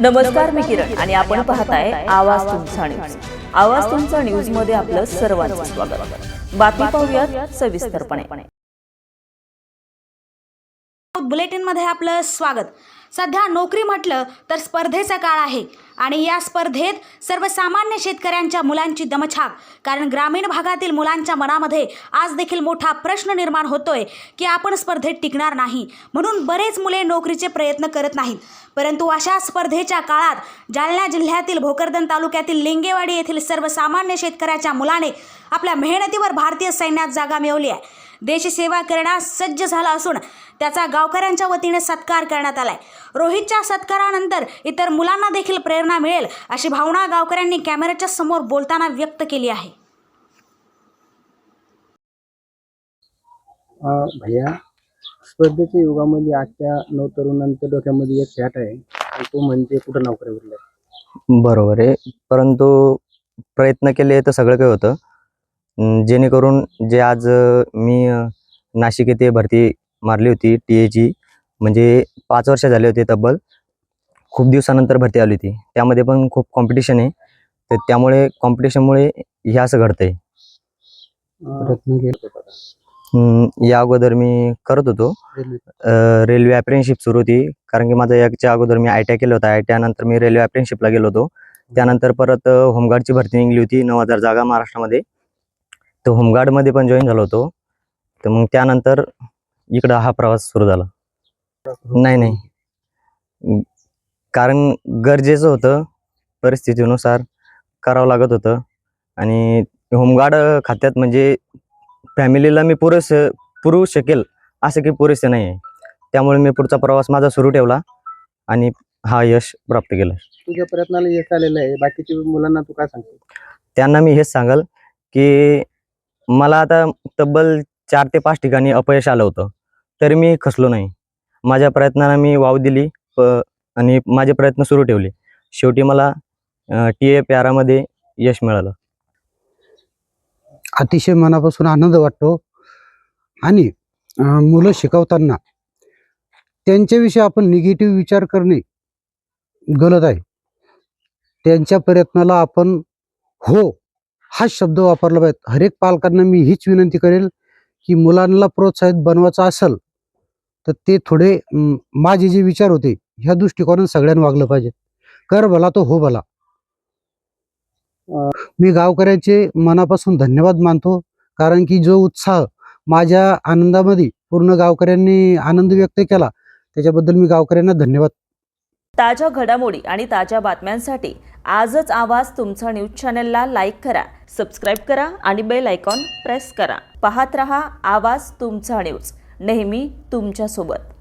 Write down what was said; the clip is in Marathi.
नमस्कार मी किरण आणि आपण पाहताय आवाज तुमचा न्यूज आवाज तुमचा न्यूजमध्ये आपलं सर्वांचं स्वागत. बातमी पाहूयात सविस्तरपणे. बुलेटिनमध्ये आपलं स्वागत. सध्या नोकरी म्हटलं तर स्पर्धेचा काळ आहे आणि या स्पर्धेत सर्वसामान्य शेतकऱ्यांच्या मुलांची दमछाक कारण ग्रामीण भागातील मुलांच्या मनामध्ये आज देखील मोठा प्रश्न निर्माण होतोय की आपण स्पर्धेत टिकणार नाही म्हणून बरेच मुले नोकरीचे प्रयत्न करत नाहीत. परंतु अशा स्पर्धेच्या काळात जालना जिल्ह्यातील भोकरदन तालुक्यातील लिंगेवाडी येथील सर्वसामान्य शेतकऱ्याच्या मुलाने आपल्या मेहनतीवर भारतीय सैन्यात जागा मिळवली आहे. देशसेवा करण्यास सज्ज झाला असून त्याचा गावकऱ्यांच्या वतीने सत्कार करण्यात आलाय. रोहितच्या सत्कारानंतर इतर मुलांना देखील प्रेरणा मिळेल अशी भावना गावकऱ्यांनी कॅमेऱ्याच्या समोर बोलताना व्यक्त केली आहे. अं, भैया स्पर्धेच्या युगामध्ये आजच्या नवतरुणांच्या डोक्यामध्ये एक फॅट आहे. आणि तो म्हणजे कुठं नोकरी बरोबर आहे. परंतु प्रयत्न केले तर सगळं काही होतं. जेणेकरून जे आज मी नाशिक येथे भरती मारली होती टी एची म्हणजे पाच वर्ष झाले होते तब्बल. खूप दिवसानंतर भरती आली होती. त्यामध्ये पण खूप कॉम्पिटिशन आहे. तर त्यामुळे कॉम्पिटिशनमुळे हे असं केले अं, या अगोदर मी करत होतो. रेल्वे. अ, रेल्वे अप्रेंशिप सुरू होती. कारण की माझं याच्या अगोदर मी आय टी आय केलं होतं. आय टी आय नंतर मी रेल्वे अप्रेंशिपला गेलो होतो. त्यानंतर परत होमगार्डची भरती निघली होती. नऊ हजार जागा महाराष्ट्रामध्ये. तर होमगार्डमध्ये पण जॉईन झालो होतो. तर मग त्यानंतर इकडं हा प्रवास सुरू झाला. नाही नाही. कारण गरजेचं होतं परिस्थितीनुसार करावं लागत होतं. आणि होमगार्ड खात्यात म्हणजे फॅमिलीला मी पुरेसं पुरवू शकेल असं काही पुरेसे नाही आहे. त्यामुळे मी पुढचा प्रवास माझा सुरू ठेवला आणि हा यश प्राप्त केलं. तुझ्या प्रयत्नाला यश आलेलं आहे. बाकीच्या मुलांना तू काय सांगतो त्यांना मी हेच सांगल की मला आता तब्बल चार ते पाच ठिकाणी अपयश आलं होतं. तरी मी खसलो नाही. माझ्या प्रयत्नांना मी वाव दिली प आणि माझे प्रयत्न सुरू ठेवले. शेवटी मला टी ए प्यारामध्ये यश मिळालं. अतिशय मनापासून आनंद वाटतो. आणि मुलं शिकवताना त्यांच्याविषयी आपण निगेटिव्ह विचार करणे गलत आहे. त्यांच्या प्रयत्नाला आपण हो हा शब्द वापरला पाहिजे. हरेक पालकांना मी हीच विनंती करेल की मुलांना प्रोत्साहित बनवायचं असेल तर ते थोडे माझे जे विचार होते ह्या दृष्टिकोनात सगळ्यांना वागलं पाहिजे. कर भला तो हो भला. मी गावकऱ्याचे मनापासून धन्यवाद मानतो कारण की जो उत्साह माझ्या आनंदामध्ये पूर्ण गावकऱ्यांनी आनंद व्यक्त केला त्याच्याबद्दल मी गावकऱ्यांना धन्यवाद ताज्या घडामोडी आणि ताज्या बातम्यांसाठी आजच आवाज तुमचा न्यूज चॅनलला लाईक करा सबस्क्राईब करा आणि बेल आयकॉन प्रेस करा. पाहत रहा आवाज तुमचा न्यूज नेहमी तुमच्यासोबत.